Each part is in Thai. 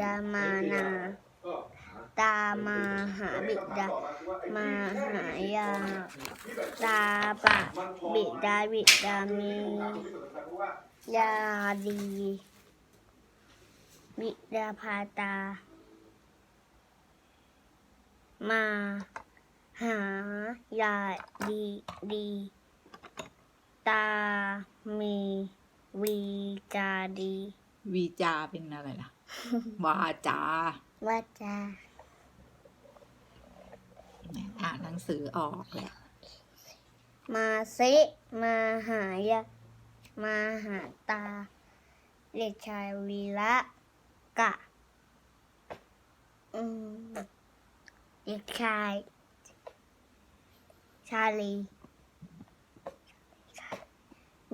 ดามานา ตามาหาบิดามาหายา ตาปะบิดาบิดามียาดีบิดาพาตา มาหายาดีดี ตามีวีจาดี วีจาเป็นอะไรล่ะ วาจาว่าจะเนี่ยอ่านหนังสือออกแหละ มาซิมาหายามาหาตา เด็กชายวีระกะอืมเด็กชาย ชาลี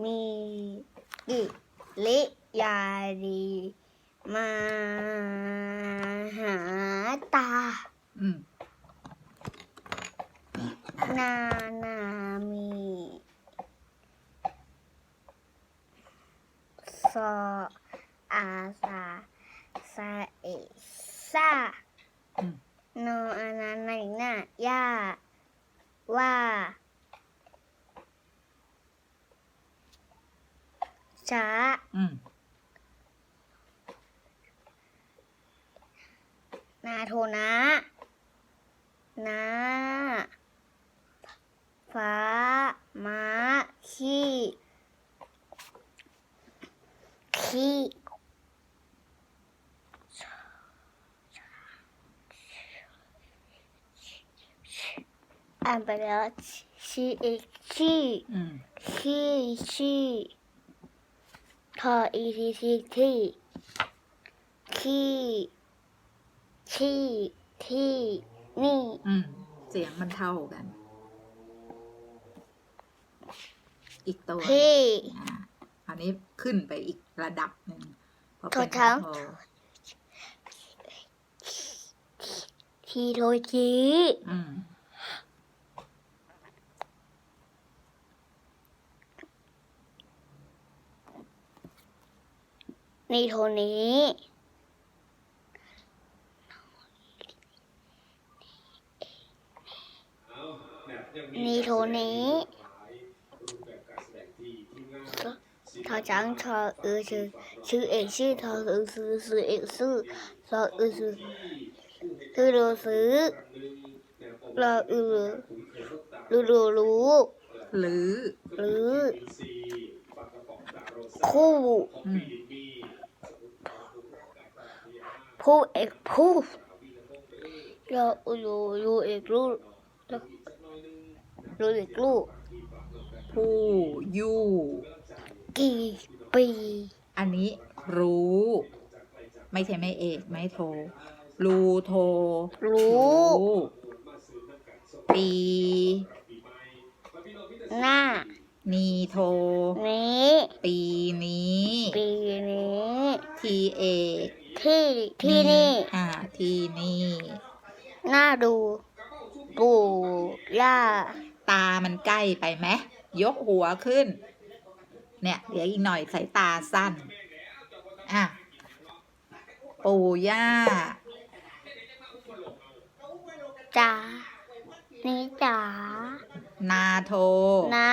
มีกิลิยาดี มาหาตา อืมนานามีซออาซาซาเอซาอืมโนอานาไนนาย่าว่าช้าอืม นาโทนะนาฟ้าม้าขี้ขี้อ่านไปแล้วชีเอกขี้อืมขี้ขี้ทออีทีทีที่ขี้ ขี้ที่นี่ อืม เสียงมันเท่ากัน อีกตัวพี่อ่าอันนี้ขึ้นไปอีกระดับหนึ่งเพราะตัวเป็นทั้งโททีโรจีอืมนี่โทนี้ นี่ โทนี้ทอจังทอเออชื่อชื่อเอกชื่อทอเออซื้อซื้อเอกซื้อทอเออซื้อคือรู้ซื้อรอเออรู้รู้รู้หรือหรือคู่ผู้เอกผู้เรารู้รู้เอกรู้ รู้เอกรู้ผู้ยู่ กี่ปี อันนี้รู้ ไม่ใช่ไม่เอกไม่โทรูโทรู้ ปี หน้า นีโทนี้ปีนี้ ปีนี้ ทีเอกที่ที่นี่ อ่า ที่นี่หน้าดู ปู่ย่า ตามันใกล้ไปไหมยกหัวขึ้น เนี่ยเดี๋ยวอีกหน่อยสายตาสั้น อะ ปู่ย่าจ๋านี่จ๋านาโทน้า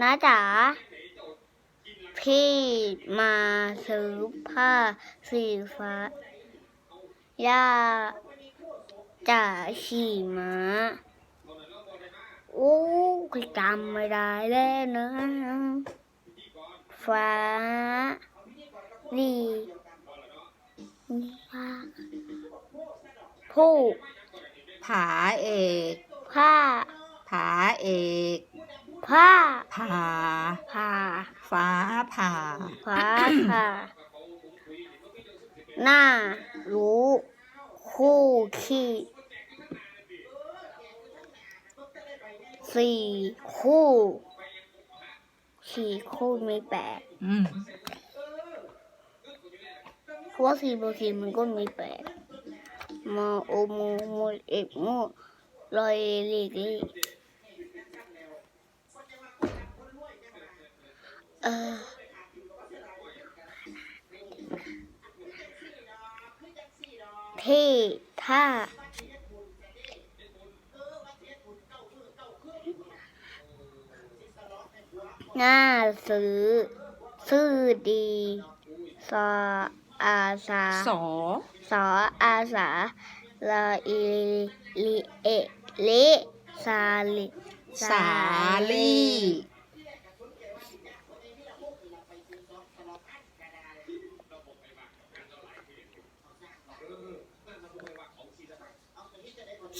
น้าจ๋าพี่มาซื้อผ้าสีฟ้า ย่าจ๋าขี่ม้า โอ้ยจำไม่ได้แล้วนะฟ้าดีฟ้าผู้ผาเอกผ้าผาเอกผ้าผาผ้าฟ้าผ่าฟ้าผ่าหน้ารู้คู่ขี้ สี่คู่สี่คู่มีแปดอืมเพราะว่าสี่บวกสี่มันก็มีแปดมอโอโมโมเอกโมลอยเลีลีเออที่ท่า น้าซื้อ ซื่อดีสออาสาสอสออาสาลาอีลิเอะลิซาลิสาลี่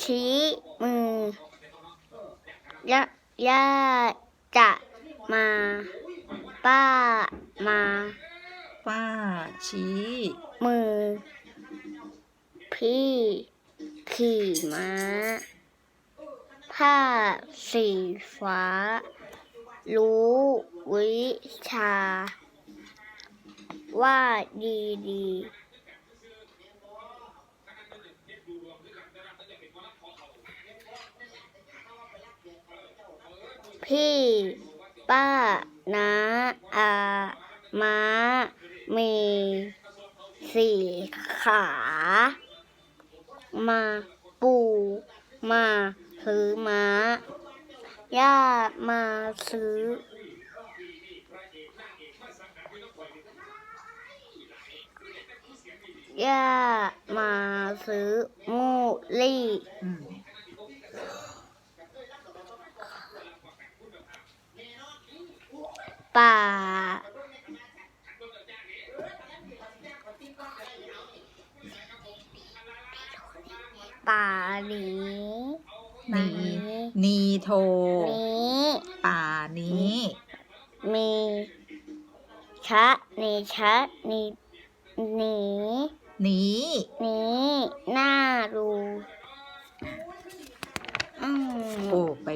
ชี้มือยะย่าจะ มา ป้า มา ป้า ชี้ มือ พี่ ขี่ม้า ผ้า สีฟ้า รู้วิชา ว่าดีดีพี่ ป้าน้าอาม้า มีสี่ขา มาปูมาซื้อม้า ย่ามาซื้อ ย่ามาซื้อมูลี่ ป่า ป่าหนีหนีหนีโท นีป่านี้ มีชะนีชะนีหนีหนีหนีหน้ารูอืม โอ้ ไป